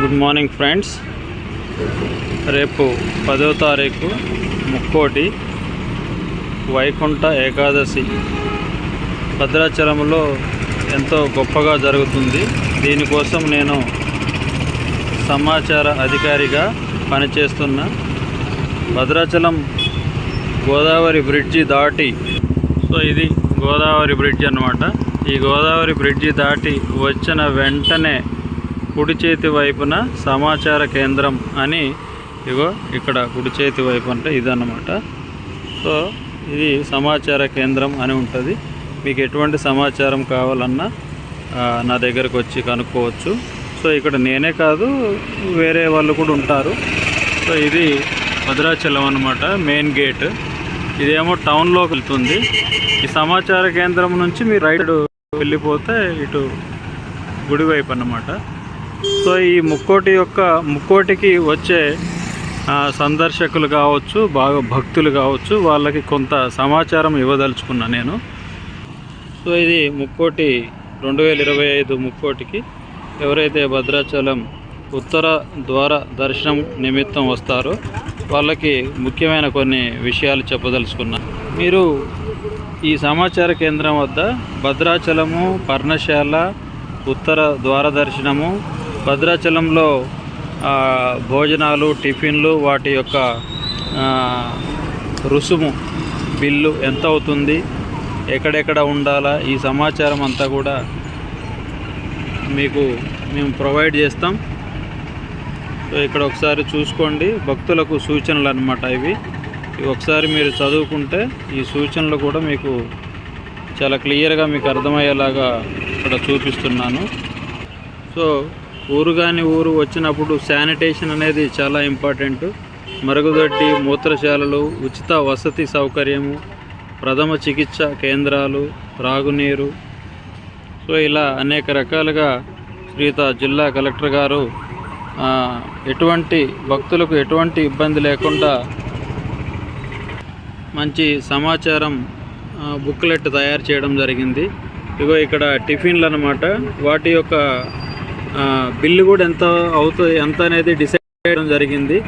Good morning friends. రేపు పదో తారీఖు ముక్కోటి వైకుంఠ ఏకాదశి. భద్రాచలంలో ఎంతో గొప్పగా జరుగుతుంది. దీనికోసం నేను సమాచార అధికారిగా పనిచేస్తున్న భద్రాచలం గోదావరి బ్రిడ్జి దాటి సో ఇది గోదావరి బ్రిడ్జ్ అన్నమాట. ఈ గోదావరి బ్రిడ్జి దాటి వచ్చిన వెంటనే కుడి చేతి వైపున సమాచార కేంద్రం అని ఇగో ఇక్కడ కుడి చేతి వైపు అంటే ఇదన్నమాట. సో ఇది సమాచార కేంద్రం అని ఉంటుంది. మీకు ఎటువంటి సమాచారం కావాలన్నా నా దగ్గరకు వచ్చి కనుక్కోవచ్చు. సో ఇక్కడ నేనే కాదు వేరే వాళ్ళు కూడా ఉంటారు. సో ఇది భద్రాచలం అన్నమాట మెయిన్ గేట్. ఇదేమో టౌన్లోకి వెళ్తుంది. ఈ సమాచార కేంద్రం నుంచి మీరు రైట్ వెళ్ళిపోతే ఇటు గుడి వైపు అన్నమాట. సో ఈ ముక్కోటి యొక్క ముక్కోటికి వచ్చే సందర్శకులు కావచ్చు బాగా భక్తులు కావచ్చు వాళ్ళకి కొంత సమాచారం ఇవ్వదలుచుకున్నా నేను. సో ఇది ముక్కోటి రెండు వేల ఇరవై ఐదు ముక్కోటికి ఎవరైతే భద్రాచలం ఉత్తర ద్వార దర్శనం నిమిత్తం వస్తారో వాళ్ళకి ముఖ్యమైన కొన్ని విషయాలు చెప్పదలుచుకున్నా. మీరు ఈ సమాచార కేంద్రం వద్ద భద్రాచలము పర్ణశాల ఉత్తర ద్వార దర్శనము భద్రాచలంలో భోజనాలు టిఫిన్లు వాటి యొక్క రుసుము బిల్లు ఎంత అవుతుంది ఎక్కడెక్కడ ఉండాలా ఈ సమాచారం అంతా కూడా మీకు మేము ప్రొవైడ్ చేస్తాం. సో ఇక్కడ ఒకసారి చూసుకోండి. భక్తులకు సూచనలు అన్నమాట ఇవి. ఇవి ఒకసారి మీరు చదువుకుంటే ఈ సూచనలు కూడా మీకు చాలా క్లియర్గా మీకు అర్థమయ్యేలాగా ఇక్కడ చూపిస్తున్నాను. సో ఊరు కాని ఊరు వచ్చినప్పుడు శానిటేషన్ అనేది చాలా ఇంపార్టెంట్. మరుగుదొడ్డి మూత్రశాలలు ఉచిత వసతి సౌకర్యము ప్రథమ చికిత్స కేంద్రాలు త్రాగునీరు. సో ఇలా అనేక రకాలుగా శ్రీత జిల్లా కలెక్టర్ గారు ఎటువంటి భక్తులకు ఎటువంటి ఇబ్బంది లేకుండా మంచి సమాచారం బుక్లెట్ తయారు చేయడం జరిగింది. ఇగో ఇక్కడ టిఫిన్లు అనమాట వాటి యొక్క బిల్లు కూడా ఎంత అవుతుంది ఎంత అనేది డిసైడ్ చేయడం జరిగింది.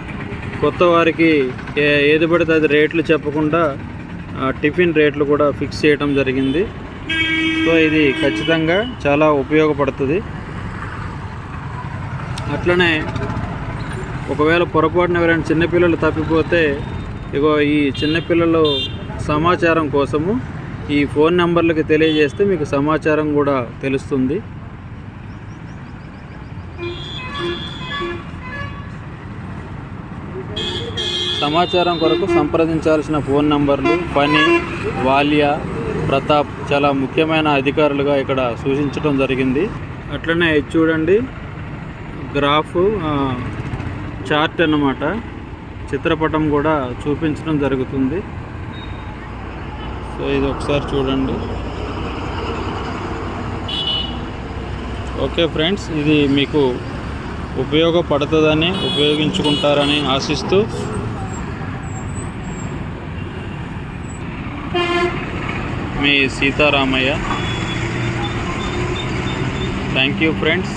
కొత్త వారికి ఏ- ఏది పడితే అది రేట్లు చెప్పకుండా టిఫిన్ రేట్లు కూడా ఫిక్స్ చేయడం జరిగింది. సో ఇది ఖచ్చితంగా చాలా ఉపయోగపడుతుంది. అట్లనే ఒకవేళ పొరపాటున ఎవరైనా చిన్నపిల్లలు తప్పిపోతే ఇగో ఈ చిన్నపిల్లలు సమాచారం కోసము ఈ ఫోన్ నెంబర్లకి తెలియజేస్తే మీకు సమాచారం కూడా తెలుస్తుంది. సమాచారం కొరకు సంప్రదించాల్సిన ఫోన్ నంబర్లు పని వాలియా ప్రతాప్ చాలా ముఖ్యమైన అధికారులుగా ఇక్కడ సూచించడం జరిగింది. అట్లనే ఇది చూడండి. గ్రాఫ్ చార్ట్ అన్నమాట. చిత్రపటం కూడా చూపించడం జరుగుతుంది. సో ఇది ఒకసారి చూడండి. ఓకే ఫ్రెండ్స్ ఇది మీకు ఉపయోగపడుతుందని ఉపయోగించుకుంటారని ఆశిస్తూ మీ సీతారామయ్య. Thank you friends